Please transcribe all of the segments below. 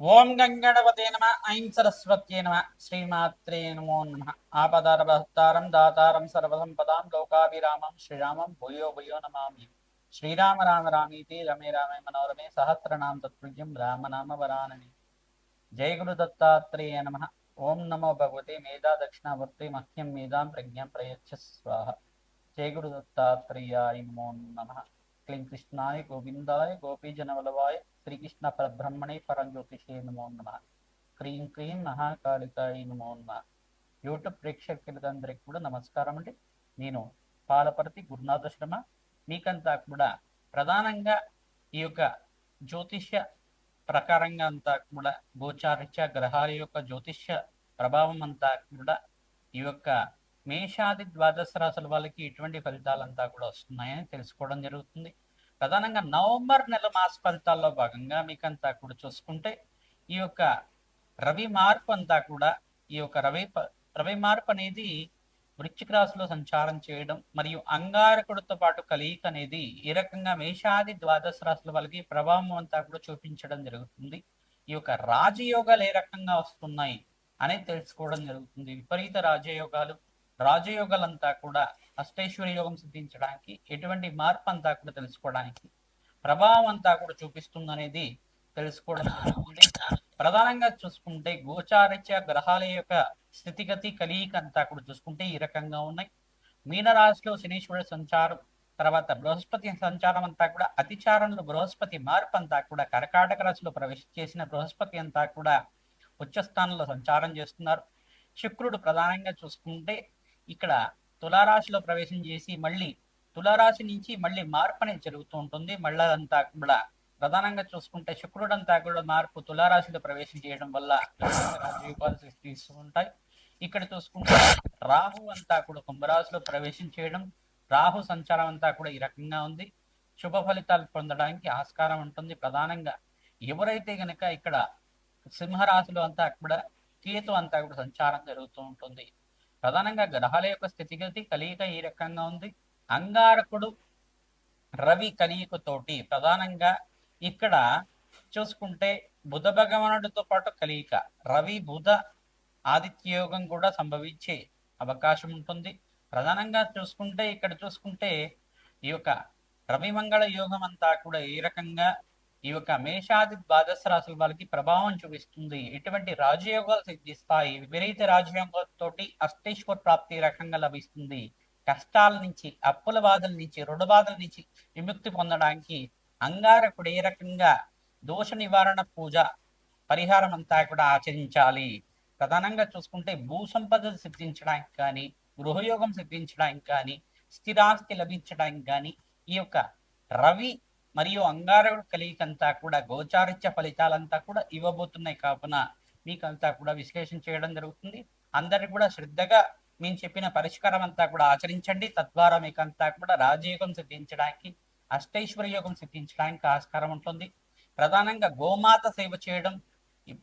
ఓం గంగణపతే నమ. ఐం సరస్వత్యే నమ. శ్రీమాత్రే నమో నమ. ఆపదారభస్తారం దాతారం సర్వసంపదాం లోకాభిరామం శ్రీరామం భూయో భూయో నమామి. శ్రీరామ రామ రామీతి రమే రామే మనోరమే సహస్రనామ తత్పుల్యం రామనామ వరానని. జయ గురు దత్తాత్రేయ నమ. ఓం నమో భగవతే మేధా దక్షిణావర్తి మహ్యం మేధాం ప్రజ్ఞాం ప్రయచ్చ స్వాహ. జయ గురు దత్తాత్రేయాయ నమో నమ. క్లీం కృష్ణాయ గోవిందాయ గోపీజనవలవాయ శ్రీకృష్ణ పరబ్రహ్మణే పరంజ్యోతిషే నమో నమ. క్రీం క్రీం మహాకాళికాయ నమో నమ. యూట్యూబ్ ప్రేక్షకులందరికీ కూడా నమస్కారం అండి. నేను పాలపర్తి గురునాథ శర్మ. మీకంతా కూడా ప్రధానంగా ఈ యొక్క జ్యోతిష్య ప్రకారంగా అంతా కూడా గోచారిత్య గ్రహాల యొక్క జ్యోతిష్య ప్రభావం అంతా కూడా ఈ యొక్క మేషాది ద్వాదశ రాశుల వాళ్ళకి ఎటువంటి ఫలితాలంతా కూడా వస్తున్నాయని తెలుసుకోవడం జరుగుతుంది. ప్రధానంగా నవంబర్ నెల మాస ఫలితాల్లో భాగంగా మీకంతా కూడా చూసుకుంటే ఈ యొక్క రవి మార్పు అంతా కూడా ఈ యొక్క రవి రవి మార్పు అనేది వృశ్చిక రాశిలో సంచారం చేయడం మరియు అంగారకుడితో పాటు కలయిక అనేది ఈ రకంగా మేషాది ద్వాదశ రాశుల వాళ్ళకి ప్రభావం అంతా కూడా చూపించడం జరుగుతుంది. ఈ యొక్క రాజయోగాలు ఏ రకంగా వస్తున్నాయి అనేది తెలుసుకోవడం జరుగుతుంది. విపరీత రాజయోగాలు రాజయోగాలంతా కూడా అష్టైశ్వర్య యోగం సిద్ధించడానికి ఎటువంటి మార్పు అంతా కూడా తెలుసుకోవడానికి ప్రభావం అంతా కూడా చూపిస్తుంది అనేది తెలుసుకోవడం జరుగుతుంది. ప్రధానంగా చూసుకుంటే గోచారిత్య గ్రహాల యొక్క స్థితిగతి కలియిక అంతా కూడా చూసుకుంటే ఈ రకంగా ఉన్నాయి. మీనరాశిలో శనీశ్వరుడు సంచారం తర్వాత బృహస్పతి సంచారం అంతా కూడా అతిచారంలో బృహస్పతి మార్పు అంతా కూడా కర్కాటక రాశిలో ప్రవేశించేసిన బృహస్పతి అంతా కూడా ఉచ్చ స్థానంలో సంచారం చేస్తున్నారు. శుక్రుడు ప్రధానంగా చూసుకుంటే ఇక్కడ తులారాశిలో ప్రవేశం చేసి మళ్ళీ తులారాశి నుంచి మళ్ళీ మార్పు అనేది జరుగుతూ ఉంటుంది. మళ్ళీ అంతా కూడా ప్రధానంగా చూసుకుంటే శుక్రుడు అంతా కూడా మార్పు తులారాశిలో ప్రవేశం చేయడం వల్ల రాజయోగాలు సృష్టిస్తూ ఉంటాయి. ఇక్కడ చూసుకుంటే రాహు అంతా కూడా కుంభరాశిలో ప్రవేశం చేయడం రాహు సంచారం అంతా కూడా ఈ రకంగా ఉంది. శుభ ఫలితాలు పొందడానికి ఆస్కారం ఉంటుంది. ప్రధానంగా ఎవరైతే గనక ఇక్కడ సింహరాశిలో అంతా కూడా కేతు అంతా కూడా సంచారం జరుగుతూ ఉంటుంది. ప్రధానంగా గ్రహాల యొక్క స్థితిగతి కలియిక ఈ రకంగా ఉంది? అంగారకుడు రవి కలియికతోటి ప్రధానంగా ఇక్కడ చూసుకుంటే బుధ భగవానుడితో పాటు కలియిక రవి బుధ ఆదిత్య యోగం కూడా సంభవించే అవకాశం ఉంటుంది. ప్రధానంగా చూసుకుంటే ఇక్కడ చూసుకుంటే ఈ యొక్క రవి మంగళ యోగం అంతా కూడా ఏ రకంగా ఈ యొక్క మేషాది ద్వాదశ రాశుల వాళ్ళకి ప్రభావం చూపిస్తుంది. ఎటువంటి రాజయోగాలు సిద్ధిస్తాయి? విపరీత రాజయోగంతోటి అష్టేశ్వర ప్రాప్తి రకంగా లభిస్తుంది. కష్టాల నుంచి అప్పుల బాధల నుంచి రుణ బాధల నుంచి విముక్తి పొందడానికి అంగారకుడు ఏ రకంగా దోష నివారణ పూజ పరిహారం అంతా కూడా ఆచరించాలి. ప్రధానంగా చూసుకుంటే భూ సంపద సిద్ధించడానికి కానీ గృహయోగం సిద్ధించడానికి కానీ స్థిరాస్తి లభించడానికి కానీ ఈ యొక్క రవి మరియు అంగారకుడు కలిగికంతా కూడా గోచారిత్య ఫలితాలంతా కూడా ఇవ్వబోతున్నాయి. కావున మీకంతా కూడా విశ్లేషణ చేయడం జరుగుతుంది. అందరు కూడా శ్రద్ధగా మేము చెప్పిన పరిష్కారం అంతా కూడా ఆచరించండి. తద్వారా మీకంతా కూడా రాజయోగం సిద్ధించడానికి అష్టైశ్వర్య యోగం సిద్ధించడానికి ఆస్కారం ఉంటుంది. ప్రధానంగా గోమాత సేవ చేయడం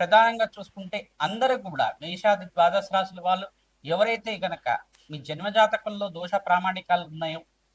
ప్రధానంగా చూసుకుంటే అందరూ కూడా మేషాది ద్వాదశ రాశుల వాళ్ళు ఎవరైతే గనక మీ జన్మజాతకంలో దోష ప్రామాణికాలు ఉన్నాయో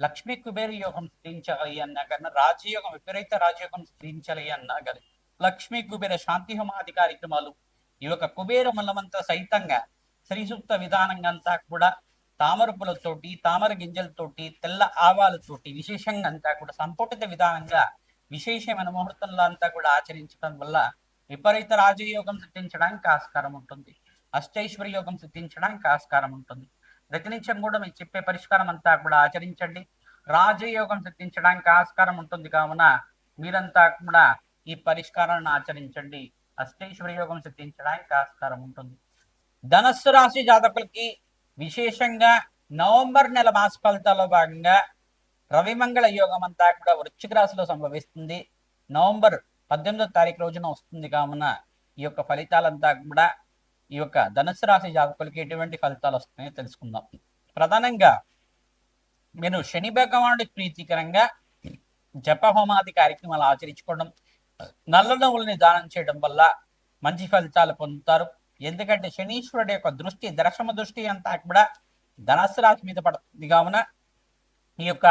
లక్ష్మీ కుబేర యోగం సిద్ధించాలి అన్నా కానీ రాజయోగం విపరీత రాజయోగం సిద్ధించాలి అన్నా కానీ లక్ష్మీ కుబేర శాంతి హోమాది కార్యక్రమాలు ఈ యొక్క కుబేర మల్లమంతా సైతంగా శ్రీసూక్త విధానంగా అంతా కూడా తామర పూలతోటి తామర గింజలతోటి తెల్ల ఆవాలతోటి విశేషంగా అంతా కూడా సంపుటిత విధానంగా విశేషమైన ముహూర్తంలో అంతా కూడా ఆచరించడం వల్ల విపరీత రాజయోగం సిద్ధించడానికి ఆస్కారం ఉంటుంది. అష్టైశ్వర్య యోగం సిద్ధించడానికి ఆస్కారం ఉంటుంది. ప్రతినిత్యం కూడా మీకు చెప్పే పరిష్కారం అంతా కూడా ఆచరించండి. రాజయోగం సిద్ధించడానికి ఆస్కారం ఉంటుంది కావున మీరంతా కూడా ఈ పరిష్కారాన్ని ఆచరించండి. అష్టేశ్వర యోగం సిద్ధించడానికి ఆస్కారం ఉంటుంది. ధనస్సు రాశి జాతకులకి విశేషంగా నవంబర్ నెల మాస ఫలితాల్లో భాగంగా రవిమంగళ యోగం అంతా కూడా వృశ్చిక రాశిలో సంభవిస్తుంది. నవంబర్ పద్దెనిమిదో తారీఖు రోజున వస్తుంది కావున ఈ యొక్క ఫలితాలంతా కూడా ఈ యొక్క ధనుసు రాశి జాతకులకి ఎటువంటి ఫలితాలు వస్తున్నాయో తెలుసుకుందాం. ప్రధానంగా మీరు శని భగవానుడి ప్రీతికరంగా జప హోమాది కార్యక్రమాలు ఆచరించుకోవడం నల్ల నవ్వుల్ని దానం చేయడం వల్ల మంచి ఫలితాలు పొందుతారు. ఎందుకంటే శనీశ్వరుడు యొక్క దృష్టి దర్శమ దృష్టి అంతా కూడా ధనస్సు రాశి మీద పడుతుంది కావున ఈ యొక్క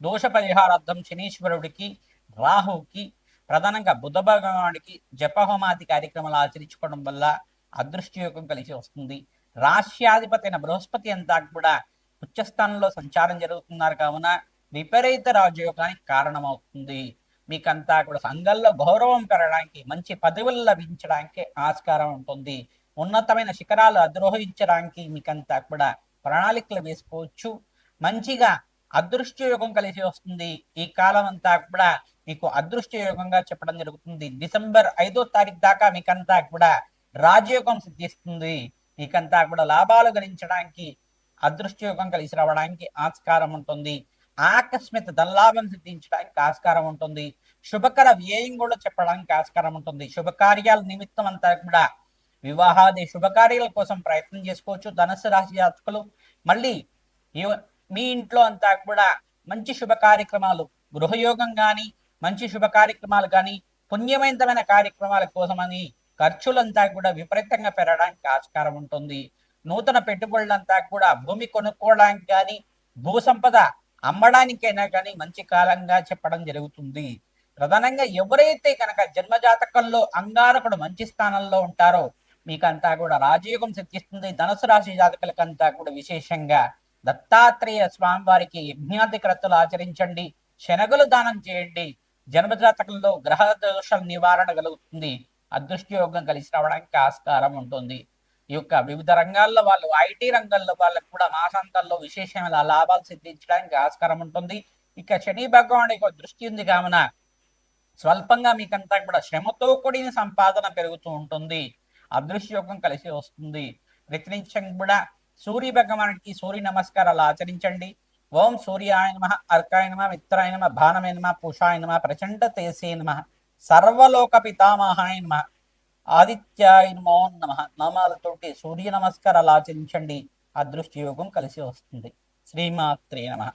దోష పరిహారార్థం శనీశ్వరుడికి రాహుకి ప్రధానంగా బుధ భగవానుడికి జపహోమాది కార్యక్రమాలు ఆచరించుకోవడం వల్ల అదృష్టయోగం కలిసి వస్తుంది. రాష్ట్రాధిపతి అయిన బృహస్పతి అంతా కూడా ఉచ్చస్థానంలో సంచారం జరుగుతున్నారు కావున విపరీత రాజయోగానికి కారణమవుతుంది. మీకంతా కూడా సంఘంలో గౌరవం పెరగడానికి మంచి పదవులు లభించడానికి ఆస్కారం ఉంటుంది. ఉన్నతమైన శిఖరాలు అధిరోహించడానికి మీకంతా కూడా ప్రణాళికలు వేసుకోవచ్చు. మంచిగా అదృష్ట యోగం కలిసి వస్తుంది. ఈ కాలం అంతా కూడా మీకు అదృష్ట యోగంగా చెప్పడం జరుగుతుంది. డిసెంబర్ ఐదో తారీఖు దాకా మీకంతా కూడా రాజయోగం సిద్ధిస్తుంది. మీకంతా కూడా లాభాలు గణించడానికి అదృష్టయోగం కలిసి రావడానికి ఆస్కారం ఉంటుంది. ఆకస్మిక ధనలాభం సిద్ధించడానికి ఆస్కారం ఉంటుంది. శుభకర వ్యయం కూడా చెప్పడానికి ఆస్కారం ఉంటుంది. శుభకార్యాల నిమిత్తం అంతా కూడా వివాహాది శుభకార్యాల కోసం ప్రయత్నం చేసుకోవచ్చు. ధనస్సు రాశి జాతకులు మళ్ళీ మీ ఇంట్లో అంతా కూడా మంచి శుభ కార్యక్రమాలు గృహయోగం కానీ మంచి శుభ కార్యక్రమాలు కానీ పుణ్యమైనమైన కార్యక్రమాల కోసమని ఖర్చులంతా కూడా విపరీతంగా పెరగడానికి ఆస్కారం ఉంటుంది. నూతన పెట్టుబడులంతా కూడా భూమి కొనుక్కోవడానికి కానీ భూ సంపద అమ్మడానికైనా కానీ మంచి కాలంగా చెప్పడం జరుగుతుంది. ప్రధానంగా ఎవరైతే కనుక జన్మజాతకంలో అంగారకుడు మంచి స్థానంలో ఉంటారో మీకంతా కూడా రాజయోగం సిద్ధిస్తుంది. ధనుసు రాశి జాతకులకంతా కూడా విశేషంగా దత్తాత్రేయ స్వామి వారికి యజ్ఞాధిక్రతులు ఆచరించండి. శనగలు దానం చేయండి. జన్మజాతకంలో గ్రహ దోషం నివారణ కలుగుతుంది. అదృష్టయోగం కలిసి రావడానికి ఆస్కారం ఉంటుంది. ఈ యొక్క వివిధ రంగాల్లో వాళ్ళు ఐటీ రంగంలో వాళ్ళకు కూడా మాసాంతాల్లో విశేషమైన లాభాలు సిద్ధించడానికి ఆస్కారం ఉంటుంది. ఇక శని భగవాన్ యొక్క దృష్టి ఉంది కావున స్వల్పంగా మీకంతా కూడా శ్రమతో కూడిన సంపాదన పెరుగుతూ ఉంటుంది. అదృశ్యయోగం కలిసి వస్తుంది. ప్రతినిత్యం కూడా సూర్య భగవానికి సూర్య నమస్కారాలు ఆచరించండి. ఓం సూర్యాయ నమ అర్కాయ నమ మిత్రాయ నమ భానమే నమ పుషాయ నమ ప్రచండ తేసే నమ. సర్వలోక పితామహాయ నమ. ఆదిత్యాయ నమో నమ. నామాలతోటి సూర్య నమస్కారాలు ఆచరించండి. అదృష్ట యోగం కలిసి వస్తుంది. శ్రీమాత్రే నమ.